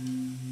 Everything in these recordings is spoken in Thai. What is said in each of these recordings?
น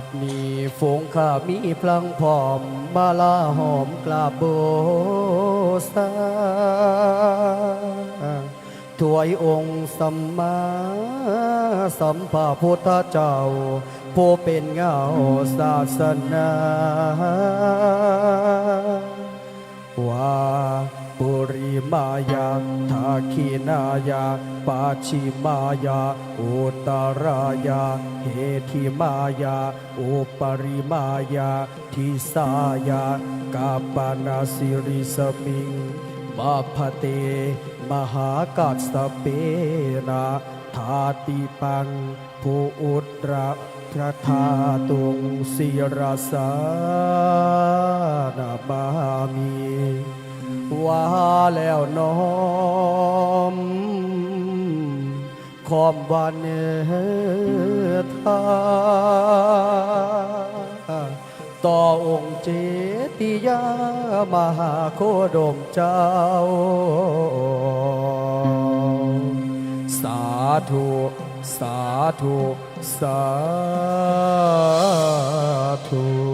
ดนี้ฟงข้ามีพลังพร้อมมาลาหอมกราบโบสาถวยองค์สัมมาสัมพพุทธเจ้าผู้เป็นเงาศาสนาว่า ปุริมายาทาคินายาปาชิมายา อุตรายา เหทิมายา อุปริมายา ทิสายากาปนาสิริสมิงมาพเต มหากัสเปนะทาติปังผู้อุตระพระธาตุงศิรสานามามี ว่าแล้วน้อมคอมวันเนทาต่อองค์เจติยามหาโคดมเจ้า สาธุ สาธุ สาธุ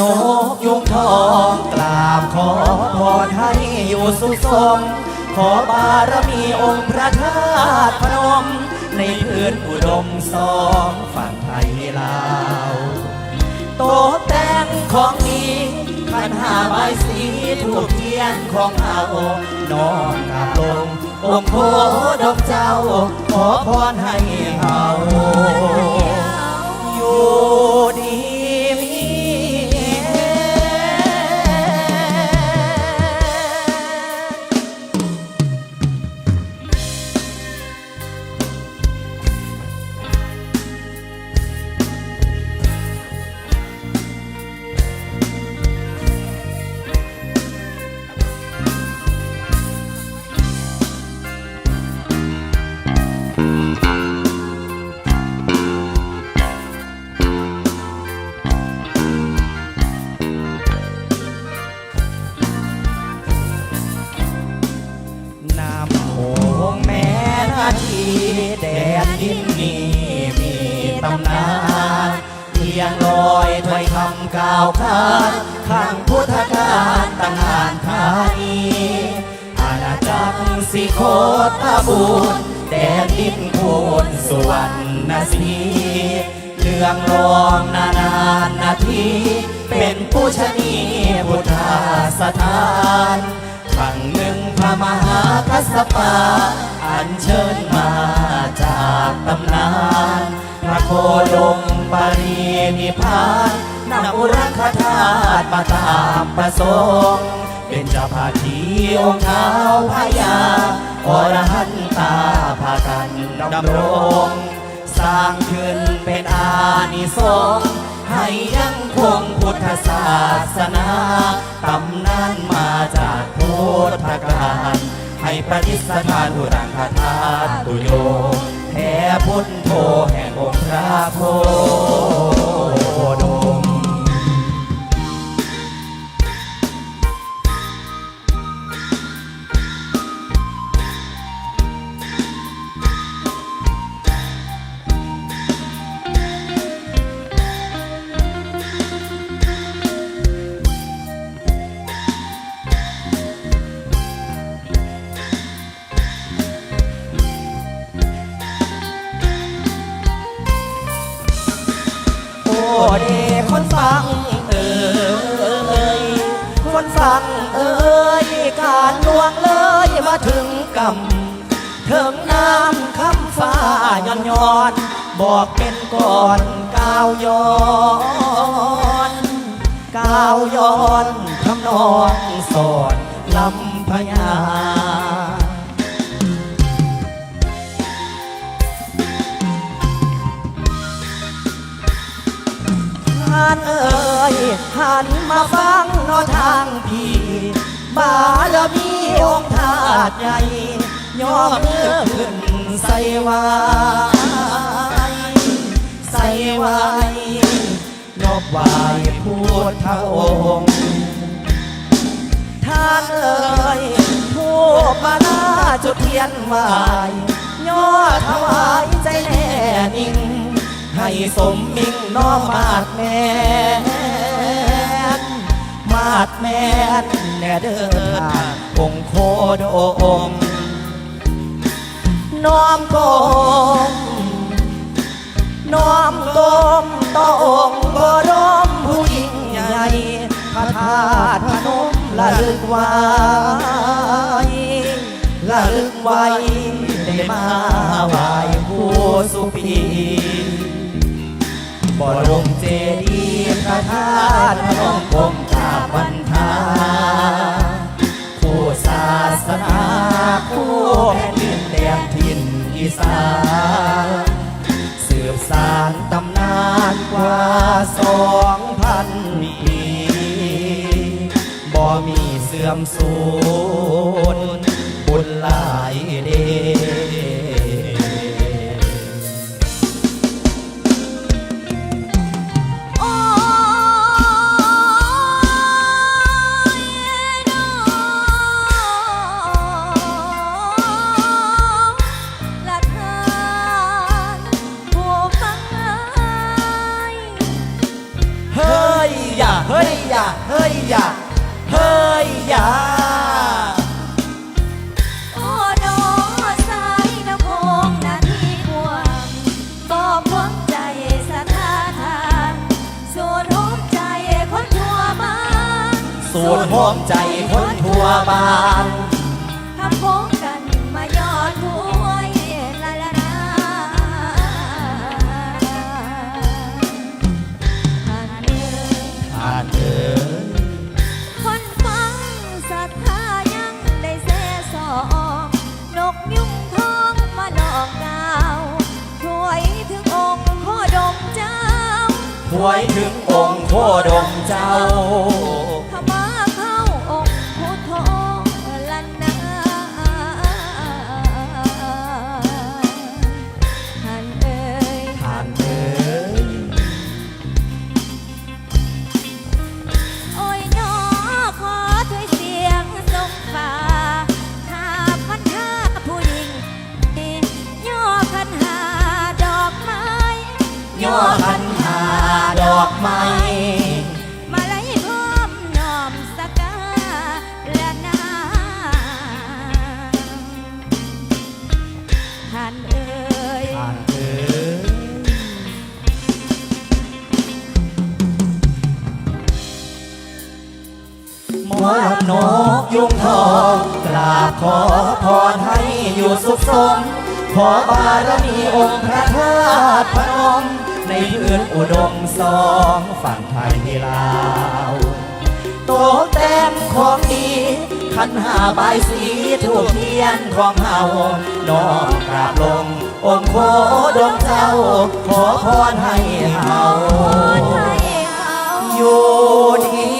นกยุงทองกราบขอพรให้อยู่สุขสม ขอบารมีองค์พระธาตุพนม ในพื้นอุดมสองฝั่งไทยลาวโตะแต่งของดีขันหาใบสีถูกเทียนของเอาน้อมกาบลงองค์โคดมเจ้า ขอพรให้เฮาอยู่ สิโคตบูรณ์แดนดินโคนสวรรณสีเรื่องรองนานานนาที เป็นผู้ชนีพุทธสถานครั้งหนึ่งพระมหากัสปะอัญเชิญมาจากตำนาน พระโคดมปรินิพพานนำอุรังคธาตุมาตามประสงค์ เป็นเจ้าภาทีองค์เท้าพญาอรหันตาพากันดำรง สร้างขึ้นเป็นอานิสงส์ให้ยังคงพุทธศาสนาตำนานมาจากพุทธการให้ประดิษฐานอุรังคาธาตุโยแท้พุทธ คนฟังเอ่ยการลวงเลยมาถึงกำถึงน้ำคำฟ้าย้อนย้อน บอกเป็นก่อนก้าวย้อนก้าวย้อนทำนอง หันมาฟังนอทางพี่บารมีองค์ธาตุใหญ่ย่อมือขึ้นใส่ไว้ใส่ไว้นอบไหวพูดเท่าองค์ท่านเอ่ยผู้มาลาจุดเทียนไหวยอดถวายใจแน่นิ่ง ให้สมมิ่งน้อมาดแมนมา ดแมนแน่เดินทางองค์โคดมน้อมกมน้อมกมต่อองค์บรมผู้ยิ่งใหญ่พระธาตุพนมละลึกไว้ละลึกไว้ได้มาไหว้ผู้สุปีบรมเจดีย์พระธาตุพนมกม บันทาผู้ศาสนาผู้แผ่นดินแดนถิ่นอีสานสืบสานตำนานกว่าสองพันปีบ่มีเสื่อมสูญ เฮ้ยอยาเฮ้ยอยาเฮ้ยอยาโอ้โนสายน้ำโพงนาทีกวางบ่พวงใจสถาทานส่วนหอมใจคนทั่วบ้าน สูตรหอมใจคนทั่วบ้าน พรให้อยู่สุขสม ขอบารมีองค์พระธาตุพนม ในพื้นอุดมสองฝั่งไทยลาวโตแต้มของดีขันหาใบายสีถูกเทียนของเฮาน้อมกราบลง องค์โคดมเจ้า ขอพรให้เฮาขอให้เขาอยู่ดี